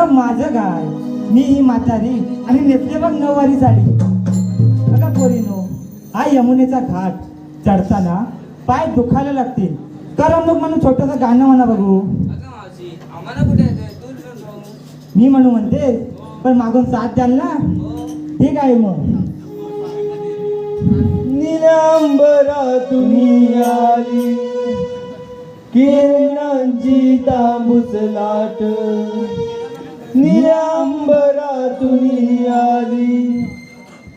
अगं माझं काय मी ही म्हातारी आणि नेसले बघ नऊवारी साडी अगं पोरीनो हा यमुनेचा घाट. चढताना पाय दुखायला लागतील. करमणूक म्हणून छोटंसं गाणं म्हणा बघू. मी म्हणू म्हणते पण मागून साथ द्याल ना? हो. ठीक आहे मग. निलांबरा आली. किरणांची तांबूस लाट. निरांबरातून आली.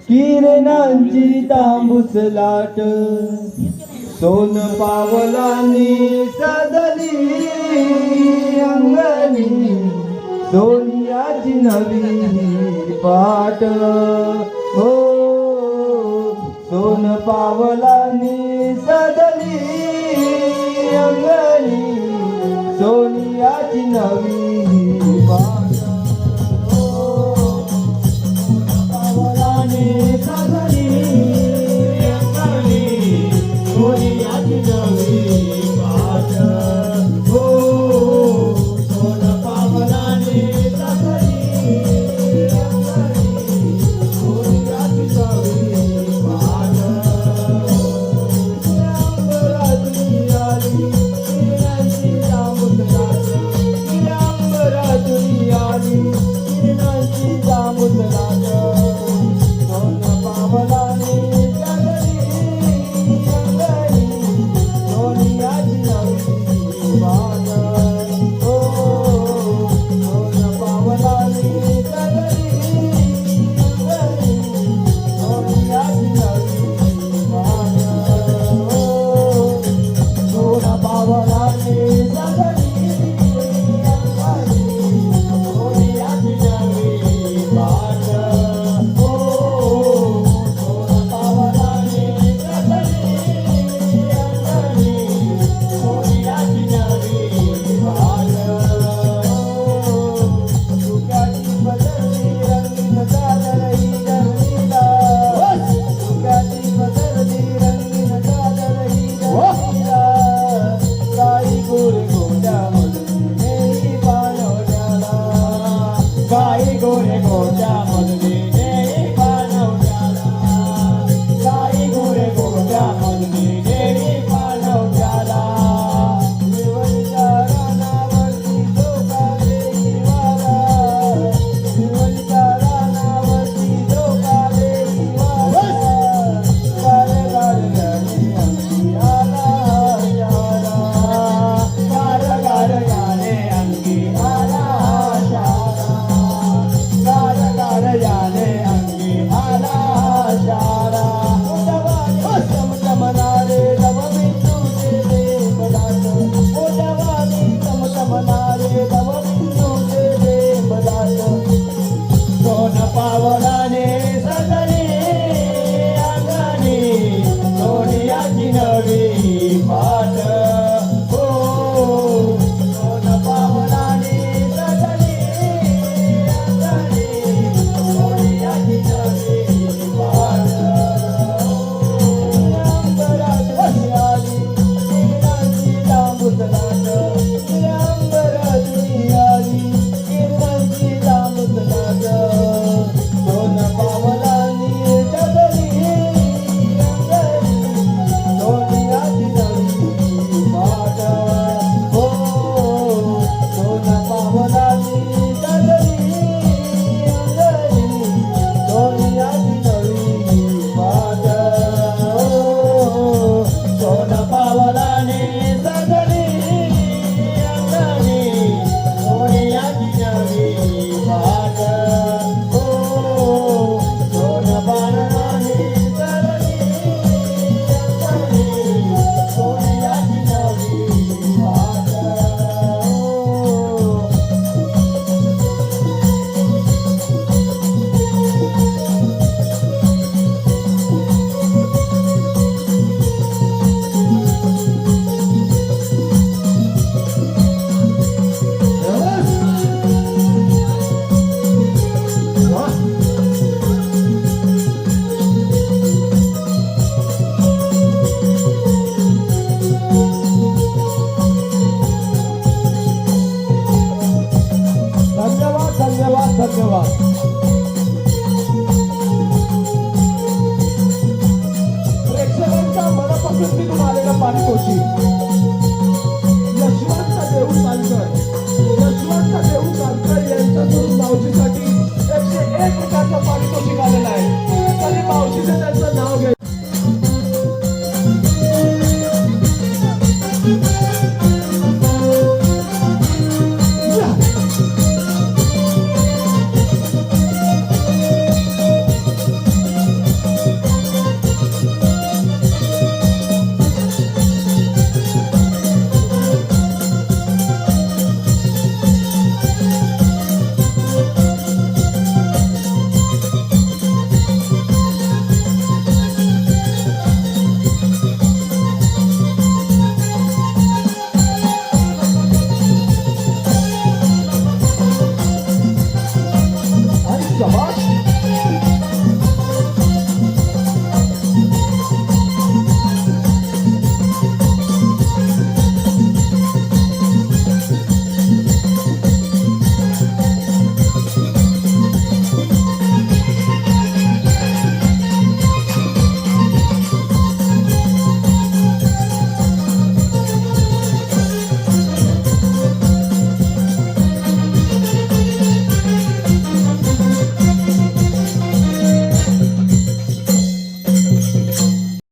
किरणांची तांबूस लाट. सोन पावलानी सदली अंगणी. सोनियाची नवी पाट. हो सोन पावलानी सदली अंगणी. सोनियाची नवी पाट.